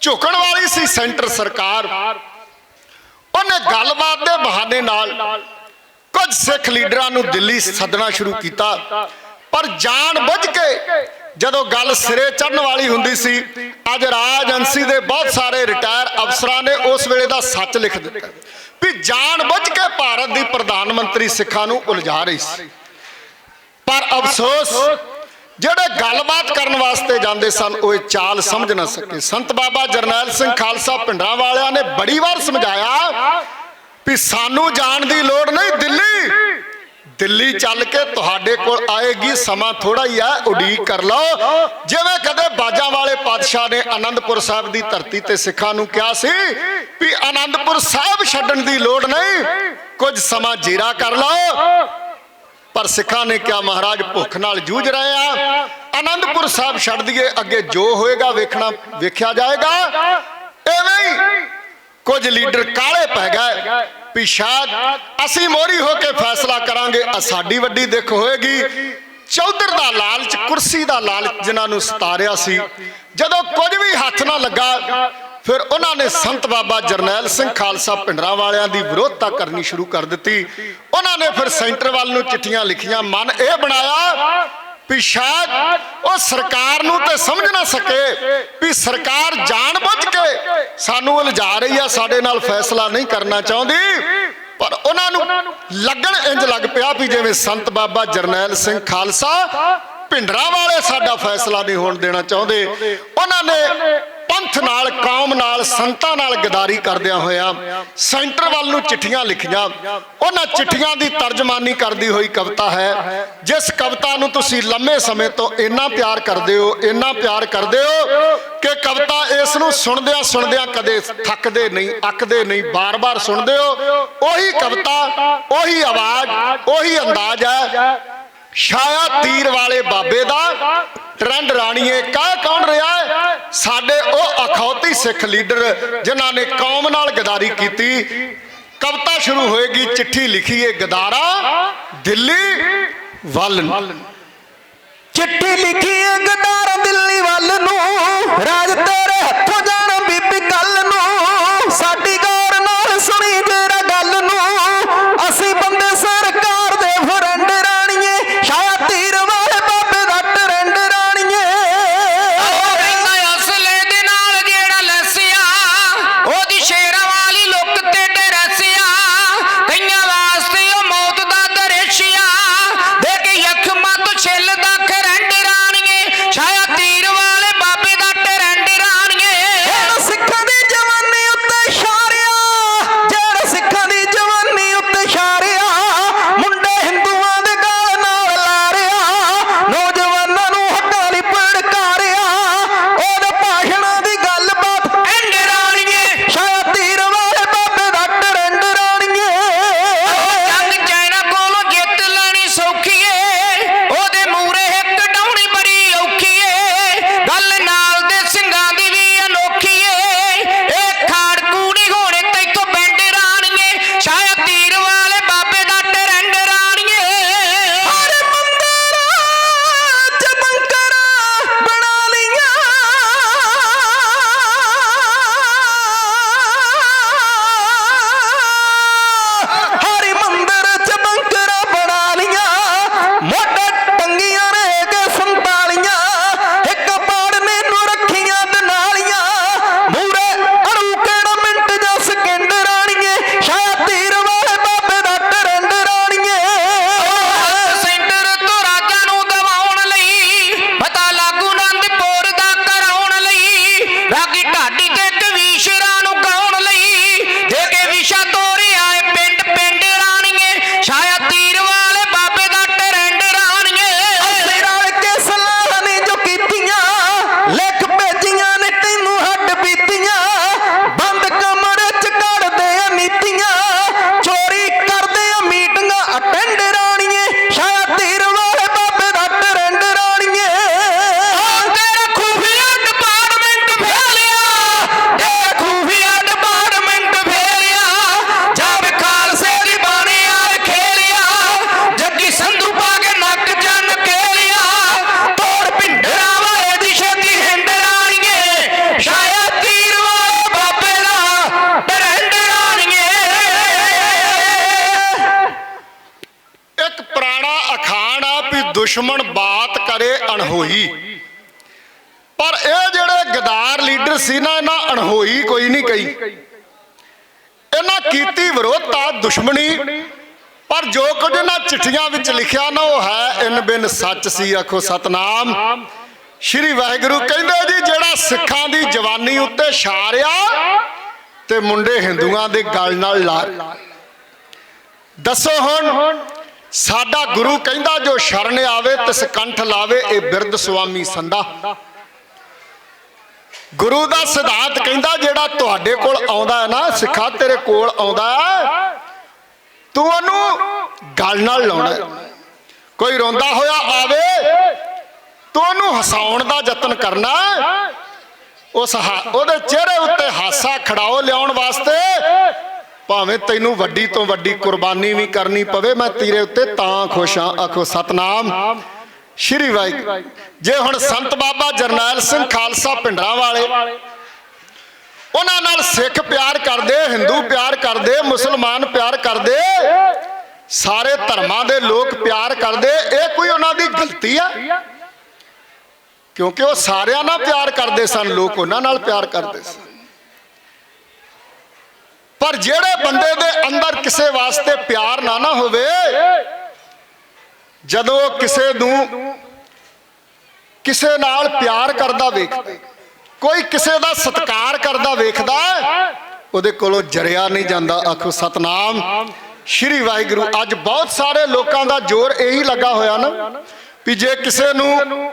ਝੁਕਣ ਵਾਲੀ ਸੀ ਸੈਂਟਰ ਸਰਕਾਰ। ਉਹਨੇ ਗੱਲਬਾਤ ਦੇ ਬਹਾਨੇ ਨਾਲ ਕੁਝ ਸਿੱਖ ਲੀਡਰਾਂ ਨੂੰ ਦਿੱਲੀ ਸੱਦਣਾ ਸ਼ੁਰੂ ਕੀਤਾ। ਪਰ ਜਾਣ ਬੁੱਝ ਕੇ ਜਦੋਂ ਗੱਲ ਸਿਰੇ ਚੜਨ ਵਾਲੀ ਹੁੰਦੀ ਸੀ, ਅੱਜ ਰਾਜਅੰਸੀ ਦੇ ਬਹੁਤ ਸਾਰੇ ਰਿਟਾਇਰ ਅਫਸਰਾਂ ਨੇ ਉਸ ਵੇਲੇ ਦਾ ਸੱਚ ਲਿਖ ਦਿੱਤਾ ਵੀ ਜਾਣ ਬੁੱਝ ਕੇ ਭਾਰਤ ਦੀ ਪ੍ਰਧਾਨ ਮੰਤਰੀ ਸਿੱਖਾਂ ਨੂੰ ਉਲਝਾ ਰਹੀ ਸੀ। ਪਰ ਅਫਸੋਸ ਜਿਹੜੇ ਗੱਲਬਾਤ ਕਰਨ ਵਾਸਤੇ ਜਾਂਦੇ ਸਨ, ਉਹ ਇਹ ਚਾਲ ਸਮਝ ਨਾ ਸਕੇ। ਸੰਤ ਬਾਬਾ ਜਰਨੈਲ ਸਿੰਘ ਖਾਲਸਾ ਪਿੰਡਾਂ ਵਾਲਿਆਂ ਨੇ ਬੜੀ ਵਾਰ ਸਮਝਾਇਆ ਵੀ ਸਾਨੂੰ ਜਾਣ ਦੀ ਲੋੜ ਨਹੀਂ, ਦਿੱਲੀ। ਦਿੱਲੀ ਚੱਲ ਕੇ ਤੁਹਾਡੇ ਕੋਲ ਆਏਗੀ, ਸਮਾਂ ਥੋੜਾ ਹੀ ਆ, ਉਡੀਕ ਕਰ ਲਓ। ਜਿਵੇਂ ਕਦੇ ਬਾਜਾਂ ਵਾਲੇ ਪਾਤਸ਼ਾਹ ਨੇ ਆਨੰਦਪੁਰ ਸਾਹਿਬ ਦੀ ਧਰਤੀ ਤੇ ਸਿੱਖਾਂ ਨੂੰ ਕਿਹਾ ਸੀ ਵੀ ਆਨੰਦਪੁਰ ਸਾਹਿਬ ਛੱਡਣ ਦੀ ਲੋੜ ਨਹੀਂ, ਕੁਝ ਸਮਾਂ ਜੀਰਾ ਕਰ ਲਓ। ਪਰ ਸਿੱਖਾਂ ਨੇ ਕਿਹਾ, ਮਹਾਰਾਜ, ਭੁੱਖ ਨਾਲ ਜੂਝ ਰਹੇ ਆ। ਆਨੰਦਪੁਰ ਸਾਹਿਬ ਛੱਡ ਦਈਏ, ਅੱਗੇ ਜੋ ਹੋਏਗਾ ਵੇਖਣਾ, ਵੇਖਿਆ ਜਾਏਗਾ। ਐਵੇਂ ਹੀ ਕੁਝ ਲੀਡਰ ਕਾਲੇ ਪੈ ਗਏ। ਵੀ ਸ਼ਾਇਦ ਅਸੀਂ ਮੋਰੀ ਹੋ ਕੇ ਫੈਸਲਾ ਕਰਾਂਗੇ। ਆ ਸਾਡੀ ਵੱਡੀ ਦਿੱਖ ਹੋਏਗੀ। ਚੌਧਰ ਦਾ ਲਾਲਚ, ਕੁਰਸੀ ਦਾ ਲਾਲਚ ਜਿਨ੍ਹਾਂ ਨੂੰ ਸਤਾਰਿਆ ਸੀ, ਜਦੋਂ ਕੁਝ ਵੀ ਹੱਥ ਨਾ ਲੱਗਾ ਫਿਰ ਉਹਨਾਂ ਨੇ ਸੰਤ ਬਾਬਾ ਜਰਨੈਲ ਸਿੰਘ ਖਾਲਸਾ ਪਿੰਡਰਾਂ ਵਾਲਿਆਂ ਦੀ ਵਿਰੋਧਤਾ ਕਰਨੀ ਸ਼ੁਰੂ ਕਰ ਦਿੱਤੀ। ਉਹਨਾਂ ਨੇ ਫਿਰ ਸੈਂਟਰ ਵੱਲ ਨੂੰ ਚਿੱਠੀਆਂ ਲਿਖੀਆਂ, ਮਨ ਇਹ ਬਣਾਇਆ ਵੀ ਸ਼ਾਇਦ ਉਹ ਸਰਕਾਰ ਨੂੰ ਤੇ ਸਮਝ ਨਾ ਸਕੇ ਵੀ ਸਰਕਾਰ ਜਾਣ ਬੁੱਝ ਕੇ ਸਾਨੂੰ ਉਲਝਾ ਰਹੀ ਆ, ਸਾਡੇ ਨਾਲ ਫੈਸਲਾ ਨਹੀਂ ਕਰਨਾ ਚਾਹੁੰਦੀ। ਪਰ ਉਹਨਾਂ ਨੂੰ ਲੱਗਣ ਇੰਜ ਲੱਗ ਪਿਆ ਵੀ ਜਿਵੇਂ ਸੰਤ ਬਾਬਾ ਜਰਨੈਲ ਸਿੰਘ ਖਾਲਸਾ ਭਿੰਡਰਾਂ ਵਾਲੇ ਸਾਡਾ ਫੈਸਲਾ ਨਹੀਂ ਹੋਣ ਦੇਣਾ ਚਾਹੁੰਦੇ। ਉਹਨਾਂ ਨੇ ਪੰਥ ਨਾਲ, ਕੌਮ ਨਾਲ, ਸੰਤਾਂ ਨਾਲ ਗਦਾਰੀ ਕਰਦਿਆਂ ਹੋਇਆ ਸੈਂਟਰ ਵੱਲ ਨੂੰ ਚਿੱਠੀਆਂ ਲਿਖੀਆਂ। ਉਹਨਾਂ ਚਿੱਠੀਆਂ ਦੀ ਤਰਜਮਾਨੀ ਕਰਦੀ ਹੋਈ ਕਵਿਤਾ ਹੈ, ਜਿਸ ਕਵਿਤਾ ਨੂੰ ਤੁਸੀਂ ਲੰਮੇ ਸਮੇਂ ਤੋਂ ਇੰਨਾ ਪਿਆਰ ਕਰਦੇ ਹੋ, ਇੰਨਾ ਪਿਆਰ ਕਰਦੇ ਹੋ ਕਿ ਕਵਿਤਾ ਇਸ ਨੂੰ ਸੁਣਦਿਆਂ ਸੁਣਦਿਆਂ ਕਦੇ ਥੱਕਦੇ ਨਹੀਂ, ਅੱਕਦੇ ਨਹੀਂ, ਬਾਰ-ਬਾਰ ਸੁਣਦੇ ਹੋ। ਉਹੀ ਕਵਿਤਾ, ਉਹੀ ਆਵਾਜ਼, ਉਹੀ ਅੰਦਾਜ਼ ਹੈ, ਛਾਇਆ ਤੀਰ ਵਾਲੇ ਬਾਬੇ ਦਾ ਟ੍ਰੈਂਡ ਰਾਣੀਏ, ਕਾ ਕੌਣ ਰਿਹਾ? ਸਾਡੇ ਉਹ ਅਖੌਤੀ ਸਿੱਖ ਲੀਡਰ ਜਿਨ੍ਹਾਂ ਨੇ ਕੌਮ ਨਾਲ ਗਦਾਰੀ ਕੀਤੀ ਕਵਿਤਾ ਸ਼ੁਰੂ ਹੋਏਗੀ, ਚਿੱਠੀ ਲਿਖੀਏ, ਗਦਾਰਾ, ਦਿੱਲੀ, ਵੱਲ ਨੂੰ। ਚਿੱਠੀ ਲਿਖੀਏ, ਗਦਾਰਾ, ਦਿੱਲੀ ਵੱਲ ਨੂੰ ਰਾਜ ਤੇਰੇ ਹੱਥੋਂ ਦੁਸ਼ਮਣ ਬਾਤ ਕਰੇ ਅਣਹੋਈ। ਪਰ ਇਹ ਜਿਹੜੇ ਗਦਾਰ ਲੀਡਰ ਸੀ ਨਾ, ਇਹਨਾਂ ਅਣਹੋਈ ਕੋਈ ਨਹੀਂ ਕਹੀ। ਇਹਨਾਂ ਕੀਤੀ ਵਿਰੋਧਤਾ ਦੁਸ਼ਮਣੀ, ਪਰ ਜੋ ਕੁਝ ਇਹਨਾਂ ਚਿੱਠੀਆਂ ਵਿੱਚ ਲਿਖਿਆ ਨਾ, ਉਹ ਹੈ ਇਨ ਬਿਨ ਸੱਚ ਸੀ, ਆਖੋ ਸਤਨਾਮ। ਸ਼੍ਰੀ ਵਾਹਿਗੁਰੂ ਕਹਿੰਦੇ ਜੀ, ਜਿਹੜਾ ਸਿੱਖਾਂ ਦੀ ਜਵਾਨੀ ਉੱਤੇ ਛਾਰਿਆ, ਤੇ ਮੁੰਡੇ ਹਿੰਦੂਆਂ ਦੇ ਗਲ ਨਾਲ ਲਾ ਦੱਸੋ ਹੁਣ ਸਾਡਾ ਗੁਰੂ ਕਹਿੰਦਾ ਜੋ ਸ਼ਰਨ ਆਵੇ, ਤਿਸ ਕੰਠ ਲਾਵੇ, ਇਹ ਬਿਰਧ ਸੁਆਮੀ ਸੰਦਾ ਗੁਰੂ ਦਾ ਸਿਧਾਂਤ ਕਹਿੰਦਾ, ਜਿਹੜਾ ਤੁਹਾਡੇ ਕੋਲ ਆਉਂਦਾ ਹੈ ਨਾ, ਸਿੱਖਾ ਤੇਰੇ ਕੋਲ ਆਉਂਦਾ ਤੂੰ ਉਹਨੂੰ ਗੱਲ ਨਾਲ ਲਾਉਣਾ ਕੋਈ ਰੋਂਦਾ ਹੋਇਆ ਆਵੇ, ਤੂੰ ਉਹਨੂੰ ਹਸਾਉਣ ਦਾ ਯਤਨ ਕਰਨਾ ਹੈ। ਉਸ ਉਹਦੇ ਚਿਹਰੇ ਉੱਤੇ ਹਾਸਾ ਖੜਾਓ ਲਿਆਉਣ ਵਾਸਤੇ ਭਾਵੇਂ ਤੈਨੂੰ ਵੱਡੀ ਤੋਂ ਵੱਡੀ ਕੁਰਬਾਨੀ ਵੀ ਕਰਨੀ ਪਵੇ, ਮੈਂ ਤੇਰੇ ਉੱਤੇ ਤਾਂ ਖੁਸ਼ ਹਾਂ। ਆਖੋ, ਸਤਨਾਮ। ਸ਼੍ਰੀ ਵਾਹਿਗੁਰੂ। ਜੇ ਹੁਣ ਸੰਤ ਬਾਬਾ ਜਰਨੈਲ ਸਿੰਘ ਖਾਲਸਾ ਪਿੰਡਰਾਂ ਵਾਲੇ ਉਹਨਾਂ ਨਾਲ ਸਿੱਖ ਪਿਆਰ ਕਰਦੇ, ਹਿੰਦੂ ਪਿਆਰ ਕਰਦੇ, ਮੁਸਲਮਾਨ ਪਿਆਰ ਕਰਦੇ, ਸਾਰੇ ਧਰਮਾਂ ਦੇ ਲੋਕ ਪਿਆਰ ਕਰਦੇ, ਇਹ ਕੋਈ ਉਹਨਾਂ ਦੀ ਗਲਤੀ ਆ? ਕਿਉਂਕਿ ਉਹ ਸਾਰਿਆਂ ਨਾਲ ਪਿਆਰ ਕਰਦੇ ਸਨ, ਲੋਕ ਉਹਨਾਂ ਨਾਲ ਪਿਆਰ ਕਰਦੇ ਸਨ। ਪਰ ਜਿਹੜੇ ਬੰਦੇ ਦੇ ਅੰਦਰ ਕਿਸੇ ਵਾਸਤੇ ਪਿਆਰ ਨਾ ਨਾ ਹੋਵੇ, ਜਦੋਂ ਕਿਸੇ ਨੂੰ ਕਿਸੇ ਨਾਲ ਪਿਆਰ ਕਰਦਾ ਵੇਖਦਾ ਕੋਈ ਕਿਸੇ ਦਾ ਸਤਿਕਾਰ ਕਰਦਾ ਵੇਖਦਾ, ਉਹਦੇ ਕੋਲੋਂ ਜਰਿਆ ਨਹੀਂ ਜਾਂਦਾ। ਆਖੋ, ਸਤਨਾਮ। ਸ਼੍ਰੀ ਵਾਹਿਗੁਰੂ, ਅੱਜ ਬਹੁਤ ਸਾਰੇ ਲੋਕਾਂ ਦਾ ਜ਼ੋਰ ਇਹੀ ਲੱਗਾ ਹੋਇਆ ਨਾ, ਵੀ ਜੇ ਕਿਸੇ ਨੂੰ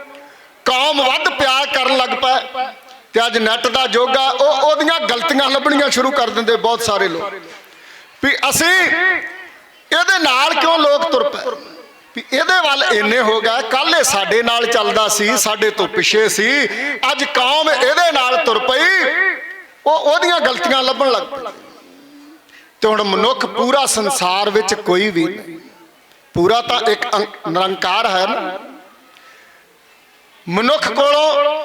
ਕੌਮ ਵੱਧ ਪਿਆਰ ਕਰਨ ਲੱਗ ਪਏ ਤੇ ਅੱਜ ਨੈਟ ਦਾ ਯੁੱਗ ਆ, ਉਹ ਉਹਦੀਆਂ ਗਲਤੀਆਂ ਲੱਭਣੀਆਂ ਸ਼ੁਰੂ ਕਰ ਦਿੰਦੇ ਬਹੁਤ ਸਾਰੇ ਲੋਕ। ਵੀ ਅਸੀਂ ਇਹਦੇ ਨਾਲ ਕਿਉਂ ਲੋਕ ਤੁਰ ਪਏ? ਵੀ ਇਹਦੇ ਵੱਲ ਇੰਨੇ ਹੋ ਗਏ ਕੱਲ ਇਹ ਸਾਡੇ ਨਾਲ ਚੱਲਦਾ ਸੀ, ਸਾਡੇ ਤੋਂ ਪਿੱਛੇ ਸੀ, ਅੱਜ ਕੌਮ ਇਹਦੇ ਨਾਲ ਤੁਰ ਪਈ, ਉਹ ਉਹਦੀਆਂ ਗਲਤੀਆਂ ਲੱਭਣ ਲੱਗ ਪਈ ਤੇ ਹੁਣ ਮਨੁੱਖ ਪੂਰਾ ਸੰਸਾਰ ਵਿੱਚ ਕੋਈ ਵੀ ਪੂਰਾ ਤਾਂ ਇੱਕ ਨਿਰੰਕਾਰ ਹੈ ਨਾ। ਮਨੁੱਖ ਕੋਲੋਂ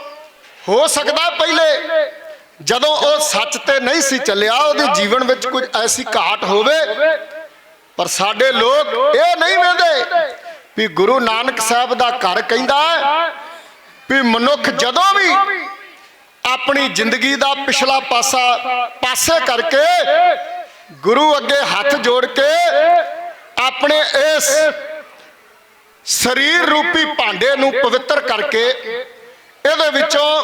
ਹੋ ਸਕਦਾ ਪਹਿਲੇ। ਜਦੋਂ ਉਹ ਸੱਚ ਤੇ ਨਹੀਂ ਸੀ ਚੱਲਿਆ, ਉਹਦੇ ਜੀਵਨ ਵਿੱਚ ਕੁਝ ਐਸੀ ਘਾਟ ਹੋਵੇ, ਪਰ ਸਾਡੇ ਲੋਕ ਇਹ ਨਹੀਂ ਵੇਂਦੇ ਵੀ ਗੁਰੂ ਨਾਨਕ ਸਾਹਿਬ ਦਾ ਘਰ ਕਹਿੰਦਾ ਵੀ ਮਨੁੱਖ ਜਦੋਂ ਵੀ ਆਪਣੀ ਜ਼ਿੰਦਗੀ ਦਾ ਪਿਛਲਾ ਪਾਸਾ ਪਾਸੇ ਕਰਕੇ ਗੁਰੂ ਅੱਗੇ ਹੱਥ ਜੋੜ ਕੇ ਆਪਣੇ ਇਸ ਸਰੀਰ ਰੂਪੀ ਭਾਂਡੇ ਨੂੰ ਪਵਿੱਤਰ ਕਰਕੇ ਇਹਦੇ ਵਿੱਚੋਂ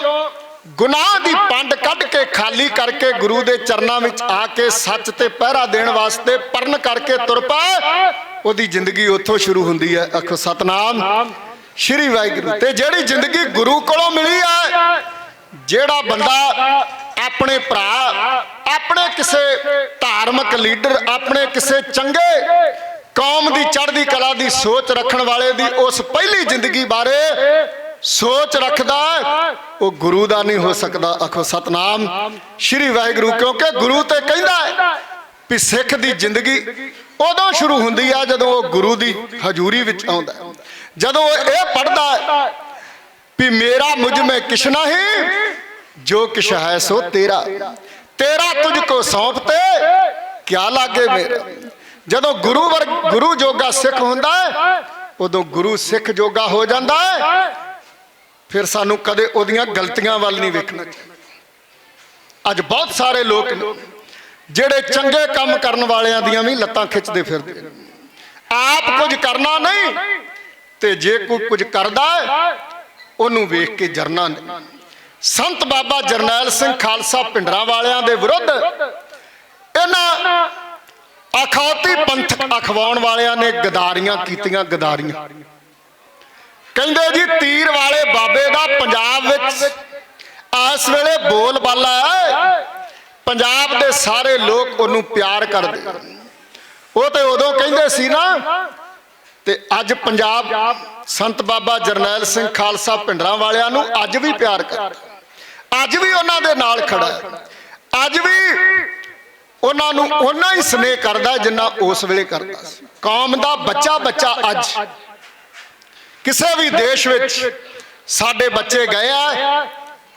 ਗੁਨਾਹ ਦੀ ਪੰਡ ਕੱਢ ਕੇ ਖਾਲੀ ਕਰਕੇ ਗੁਰੂ ਦੇ ਚਰਨਾਂ ਵਿੱਚ ਆ ਕੇ ਸੱਚ ਤੇ ਪਹਿਰਾ ਦੇਣ ਵਾਸਤੇ ਪਰਨ ਕਰਕੇ ਤੁਰ ਪਏ। ਉਹਦੀ ਜ਼ਿੰਦਗੀ ਉੱਥੋਂ ਸ਼ੁਰੂ ਹੁੰਦੀ ਹੈ ਆਖੋ ਸਤਨਾਮ। ਸ਼੍ਰੀ ਵਾਹਿਗੁਰੂ। ਤੇ ਜਿਹੜੀ ਜ਼ਿੰਦਗੀ ਗੁਰੂ ਕੋਲੋਂ ਮਿਲੀ ਹੈ, ਜਿਹੜਾ ਬੰਦਾ ਆਪਣੇ ਭਰਾ, ਆਪਣੇ ਕਿਸੇ ਧਾਰਮਿਕ ਲੀਡਰ, ਆਪਣੇ ਕਿਸੇ ਚੰਗੇ ਕੌਮ ਦੀ ਚੜ੍ਹਦੀ ਕਲਾ ਦੀ ਸੋਚ ਰੱਖਣ ਵਾਲੇ ਦੀ ਉਸ ਪਹਿਲੀ ਜ਼ਿੰਦਗੀ ਬਾਰੇ ਸੋਚ ਰੱਖਦਾ ਉਹ ਗੁਰੂ ਦਾ ਨਹੀਂ ਹੋ ਸਕਦਾ। ਅਖੋ ਸਤਨਾਮ। ਸ੍ਰੀ ਵਾਹਿਗੁਰੂ, ਕਿਉਂਕਿ ਗੁਰੂ ਤੇ ਕਹਿੰਦਾ ਹੈ ਵੀ ਸਿੱਖ ਦੀ ਜ਼ਿੰਦਗੀ ਉਦੋਂ ਸ਼ੁਰੂ ਹੁੰਦੀ ਆ ਜਦੋਂ ਉਹ ਗੁਰੂ ਦੀ ਹਜ਼ੂਰੀ ਵਿੱਚ ਆਉਂਦਾ ਜਦੋਂ ਇਹ ਪੜਦਾ ਵੀ ਮੇਰਾ ਮੁਝ ਮੈਂ ਕਿਛ ਨਹੀਂ ਜੋ ਕਿਛ ਹੈ ਸੋ ਤੇਰਾ। ਤੇਰਾ ਤੁਝ ਕੋ ਸੌਂਪ ਤੇ ਕਿਆ ਲਾਗੇ ਮੇਰਾ। ਜਦੋਂ ਗੁਰੂ ਵਰ ਗੁਰੂ ਜੋਗਾ ਸਿੱਖ ਹੁੰਦਾ ਉਦੋਂ ਗੁਰੂ ਸਿੱਖ ਜੋਗਾ ਹੋ ਜਾਂਦਾ ਫਿਰ ਸਾਨੂੰ ਕਦੇ ਉਹਦੀਆਂ ਗਲਤੀਆਂ ਵੱਲ ਨਹੀਂ ਵੇਖਣਾ ਚਾਹੀਦਾ। ਅੱਜ ਬਹੁਤ ਸਾਰੇ ਲੋਕ ਜਿਹੜੇ ਚੰਗੇ ਕੰਮ ਕਰਨ ਵਾਲਿਆਂ ਦੀਆਂ ਵੀ ਲੱਤਾਂ ਖਿੱਚਦੇ ਫਿਰਦੇ ਆਪ ਕੁਝ ਕਰਨਾ ਨਹੀਂ ਤੇ ਜੇ ਕੋਈ ਕੁਝ ਕਰਦਾ ਉਹਨੂੰ ਵੇਖ ਕੇ ਜਰਨਾ ਨਹੀਂ। ਸੰਤ ਬਾਬਾ ਜਰਨੈਲ ਸਿੰਘ ਖਾਲਸਾ ਪਿੰਡਰਾਂ ਵਾਲਿਆਂ ਦੇ ਵਿਰੁੱਧ ਇਹਨਾਂ ਅਖੌਤੀ ਪੰਥ ਅਖਵਾਉਣ ਵਾਲਿਆਂ ਨੇ ਗਦਾਰੀਆਂ ਕੀਤੀਆਂ, ਗਦਾਰੀਆਂ। ਕਹਿੰਦੇ ਜੀ ਤੀਰ ਵਾਲੇ ਬਾਬੇ ਦਾ ਪੰਜਾਬ ਵਿੱਚ ਇਸ ਵੇਲੇ ਬੋਲ ਬਾਲਾ ਹੈ। ਪੰਜਾਬ ਦੇ ਸਾਰੇ ਲੋਕ ਉਹਨੂੰ ਪਿਆਰ ਕਰਦੇ। ਉਹ ਤੇ ਉਦੋਂ ਕਹਿੰਦੇ ਸੀ ਨਾ, ਤੇ ਅੱਜ ਪੰਜਾਬ ਸੰਤ ਬਾਬਾ ਜਰਨੈਲ ਸਿੰਘ ਖਾਲਸਾ ਪਿੰਡਰਾਂ ਵਾਲਿਆਂ ਨੂੰ ਅੱਜ ਵੀ ਪਿਆਰ ਕਰਦਾ ਅੱਜ ਵੀ ਉਹਨਾਂ ਦੇ ਨਾਲ ਖੜਾ ਅੱਜ ਵੀ ਉਹਨਾਂ ਨੂੰ ਉਹਨਾਂ ਹੀ ਸਨੇਹ ਕਰਦਾ ਜਿੰਨਾ ਉਸ ਵੇਲੇ ਕਰਦਾ ਸੀ। ਕੌਮ ਦਾ ਬੱਚਾ ਬੱਚਾ ਅੱਜ। ਕਿਸੇ ਵੀ ਦੇਸ਼ ਵਿੱਚ ਸਾਡੇ ਬੱਚੇ ਗਏ ਆ।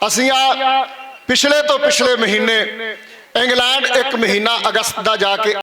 ਅਸੀਂ ਆ ਪਿਛਲੇ ਤੋਂ ਪਿਛਲੇ ਮਹੀਨੇ ਇੰਗਲੈਂਡ ਇੱਕ ਮਹੀਨਾ ਅਗਸਤ ਦਾ ਜਾ ਕੇ